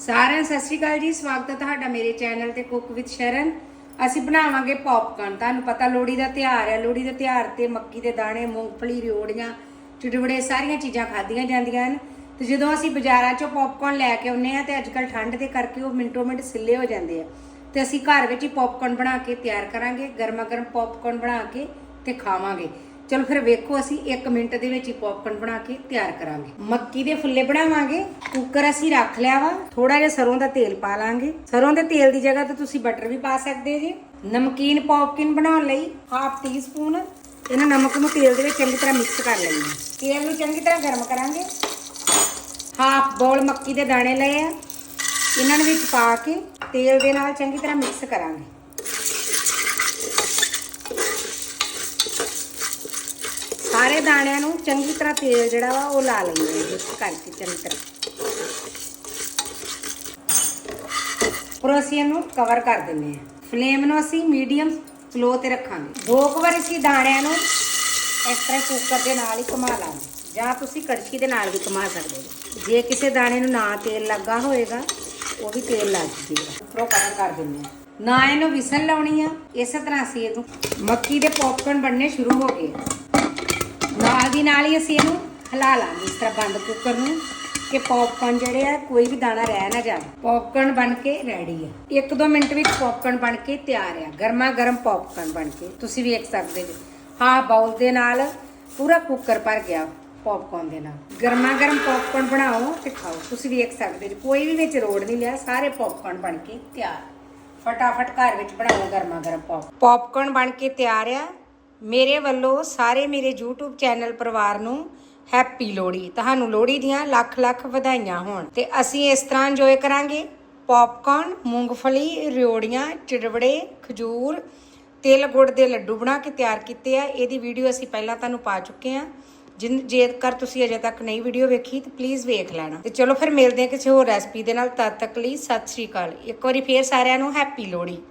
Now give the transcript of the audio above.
ਸਾਰਿਆਂ ਸਤਿ ਸ਼੍ਰੀ ਅਕਾਲ ਜੀ। ਸਵਾਗਤ ਹੈ ਤੁਹਾਡਾ ਮੇਰੇ ਚੈਨਲ ਤੇ ਕੁੱਕ ਵਿਦ ਸ਼ਰਨ। ਅਸੀਂ ਬਣਾਵਾਂਗੇ ਪੌਪਕਾਰਨ ਤੁਹਾਨੂੰ ਪਤਾ ਲੋਹੜੀ ਦਾ ਤਿਉਹਾਰ ਹੈ। ਲੋਹੜੀ ਦੇ ਤਿਉਹਾਰ ਤੇ ਮੱਕੀ ਦੇ ਦਾਣੇ, ਮੂੰਗਫਲੀ, ਰਿਓੜੀਆਂ, ਚਿੜਵੜੇ ਸਾਰੀਆਂ ਚੀਜ਼ਾਂ ਖਾਧੀਆਂ ਜਾਂਦੀਆਂ ਹਨ। ਤੇ ਜਦੋਂ ਅਸੀਂ ਬਾਜ਼ਾਰਾਂ ਚੋਂ ਪੌਪਕਾਰਨ ਲੈ ਕੇ ਆਉਂਦੇ ਆ ਤੇ ਅੱਜਕੱਲ ਠੰਡ ਦੇ ਕਰਕੇ ਉਹ ਮਿੰਟੋ ਮਿੰਟ ਸਿੱਲੇ ਹੋ ਜਾਂਦੇ ਆ। ਤੇ ਅਸੀਂ ਘਰ ਵਿੱਚ ਹੀ ਪੌਪਕਾਰਨ ਬਣਾ ਕੇ ਤਿਆਰ ਕਰਾਂਗੇ। ਗਰਮਾ ਗਰਮ ਪੌਪਕਾਰਨ ਬਣਾ ਕੇ ਤੇ ਖਾਵਾਂਗੇ। ਚਲੋ ਫਿਰ ਵੇਖੋ ਅਸੀਂ 1 ਮਿੰਟ ਦੇ ਵਿੱਚ ਹੀ ਪੌਪਕਾਰਨ ਬਣਾ ਕੇ ਤਿਆਰ ਕਰਾਂਗੇ। ਮੱਕੀ ਦੇ ਫੁੱਲੇ ਬਣਾਵਾਂਗੇ ਕੁੱਕਰ ਅਸੀਂ ਰੱਖ ਲਿਆ ਵਾ ਥੋੜਾ ਜਿਹਾ ਸਰੋਂ ਦਾ ਤੇਲ ਪਾ ਲਾਂਗੇ। ਸਰੋਂ ਦੇ ਤੇਲ ਦੀ ਜਗ੍ਹਾ ਤੇ ਤੁਸੀਂ ਬਟਰ ਵੀ ਪਾ ਸਕਦੇ ਜੀ। ਨਮਕੀਨ ਪੌਪਕਾਰਨ ਬਣਾਉਣ ਲਈ ਹਾਫ ਟੀ ਸਪੂਨ ਇਹਨਾਂ ਨਮਕ ਨੂੰ ਤੇਲ ਦੇ ਵਿੱਚ ਚੰਗੀ ਤਰ੍ਹਾਂ ਮਿਕਸ ਕਰ ਲੈਣਾ ਤੇਲ ਨੂੰ ਚੰਗੀ ਤਰ੍ਹਾਂ ਗਰਮ ਕਰਾਂਗੇ। ਹਾਫ ਬੋਲ ਮੱਕੀ ਦੇ ਦਾਣੇ ਲਏ ਆ। ਇਹਨਾਂ ਨੂੰ ਵਿੱਚ ਪਾ ਕੇ ਤੇਲ ਦੇ ਨਾਲ ਚੰਗੀ ਤਰ੍ਹਾਂ ਮਿਕਸ ਕਰਾਂਗੇ। ਸਾਰੇ ਦਾਣਿਆਂ ਨੂੰ ਚੰਗੀ ਤਰ੍ਹਾਂ ਤੇਲ ਜਿਹੜਾ ਵਾ ਉਹ ਲਾ ਲੈਂਦੇ ਹਾਂ ਮਿਕਸ ਕਰਕੇ ਚੰਗੀ ਤਰ੍ਹਾਂ ਪਰ ਅਸੀਂ ਇਹਨੂੰ ਕਵਰ ਕਰ ਦਿੰਦੇ ਹਾਂ। ਫਲੇਮ ਨੂੰ ਅਸੀਂ ਮੀਡੀਅਮ ਸਲੋ ਤੇ ਰੱਖਾਂਗੇ। ਦੋ ਕੁ ਵਾਰ ਅਸੀਂ ਦਾਣਿਆਂ ਨੂੰ ਇਸ ਤਰ੍ਹਾਂ ਕੁੱਕਰ ਦੇ ਨਾਲ ਹੀ ਘੁਮਾ ਲਾਂਗੇ। ਜਾਂ ਤੁਸੀਂ ਕੜਛੀ ਦੇ ਨਾਲ ਵੀ ਘੁਮਾ ਸਕਦੇ ਹੋ। ਜੇ ਕਿਸੇ ਦਾਣੇ ਨੂੰ ਨਾ ਤੇਲ ਲੱਗਾ ਹੋਏਗਾ, ਉਹ ਵੀ ਤੇਲ ਲੱਗ ਜੇਗਾ। ਉੱਪਰੋਂ ਕਵਰ ਕਰ ਦਿੰਦੇ ਹਾਂ। ਨਾ ਇਹਨੂੰ ਵਿਸਲ ਲਾਉਣੀ ਆ, ਇਸੇ ਤਰ੍ਹਾਂ ਅਸੀਂ ਇਹਨੂੰ ਮੱਕੀ ਦੇ ਪੌਪਕਾਰਨ ਬਣਨੇ ਸ਼ੁਰੂ ਹੋ ਗਏ ਨਾਲ ਦੀ ਨਾਲ ਹੀ ਅਸੀਂ ਇਹਨੂੰ ਹਿਲਾ ਲਾਂਗੇ ਇਸ ਤਰ੍ਹਾਂ ਬੰਦ ਕੁੱਕਰ ਨੂੰ ਕਿ ਪੌਪਕਾਰਨ ਜਿਹੜੇ ਆ, ਕੋਈ ਵੀ ਦਾਣਾ ਰਹਿ ਨਾ ਜਾਵੇ। ਪੌਪਕਾਰਨ ਬਣ ਕੇ ਰੈਡੀ ਹੈ ਇੱਕ ਦੋ ਮਿੰਟ ਵਿੱਚ ਪੌਪਕਾਰਨ ਬਣ ਕੇ ਤਿਆਰ ਆ। ਗਰਮਾ ਗਰਮ ਪੌਪਕਾਰਨ ਬਣ ਕੇ। ਤੁਸੀਂ ਵੀ ਵੇਖ ਸਕਦੇ ਜੀ। ਹਾਂ ਬਾਉਲ ਦੇ ਨਾਲ ਪੂਰਾ ਕੁੱਕਰ ਭਰ ਗਿਆ ਪੌਪਕਾਰਨ ਦੇ ਨਾਲ। ਗਰਮਾ ਗਰਮ ਪੌਪਕਾਰਨ ਬਣਾਓ ਤੇ ਖਾਓ। ਤੁਸੀਂ ਵੀ ਵੇਖ ਸਕਦੇ ਜੀ। ਕੋਈ ਵੀ ਵਿੱਚ ਰੋੜ ਨਹੀਂ ਲਿਆ। ਸਾਰੇ ਪੌਪਕਾਰਨ ਬਣ ਕੇ ਤਿਆਰ। ਫਟਾਫਟ ਘਰ ਵਿੱਚ ਬਣਾਓ ਗਰਮਾ ਗਰਮ ਪੌਪ ਪੌਪਕਾਰਨ ਬਣ ਕੇ ਤਿਆਰ ਆ। ਮੇਰੇ ਵੱਲੋਂ ਸਾਰੇ ਮੇਰੇ YouTube ਚੈਨਲ ਪਰਿਵਾਰ ਨੂੰ ਹੈਪੀ ਲੋਹੜੀ। ਤੁਹਾਨੂੰ ਲੋਹੜੀ ਦੀਆਂ ਲੱਖ ਲੱਖ ਵਧਾਈਆਂ ਹੋਣ। ਤੇ ਅਸੀਂ ਇਸ ਤਰ੍ਹਾਂ ਇੰਜੋਏ ਕਰਾਂਗੇ। ਪੌਪਕਾਰਨ ਮੂੰਗਫਲੀ, ਰਿਓੜੀਆਂ, ਚਿੜਵੜੇ, ਖਜੂਰ, ਤਿਲ, ਗੁੜ ਦੇ ਲੱਡੂ ਬਣਾ ਕੇ ਤਿਆਰ ਕੀਤੇ ਆ। ਇਹਦੀ ਵੀਡੀਓ ਅਸੀਂ ਪਹਿਲਾਂ ਤੁਹਾਨੂੰ ਪਾ ਚੁੱਕੇ ਆ। ਜਿਨ ਜੇਕਰ ਤੁਸੀਂ ਅਜੇ ਤੱਕ ਨਹੀਂ ਵੀਡੀਓ ਵੇਖੀ, ਤਾਂ ਪਲੀਜ਼ ਵੇਖ ਲੈਣਾ। ਤੇ ਚਲੋ ਫਿਰ ਮਿਲਦੇ ਹਾਂ ਕਿਸੇ ਹੋਰ ਰੈਸਪੀ ਦੇ ਨਾਲ। ਤਦ ਤੱਕ ਲਈ ਸਤਿ ਸ਼੍ਰੀ ਅਕਾਲ। ਇੱਕ ਵਾਰੀ ਫੇਰ ਸਾਰਿਆਂ ਨੂੰ ਹੈਪੀ ਲੋਹੜੀ।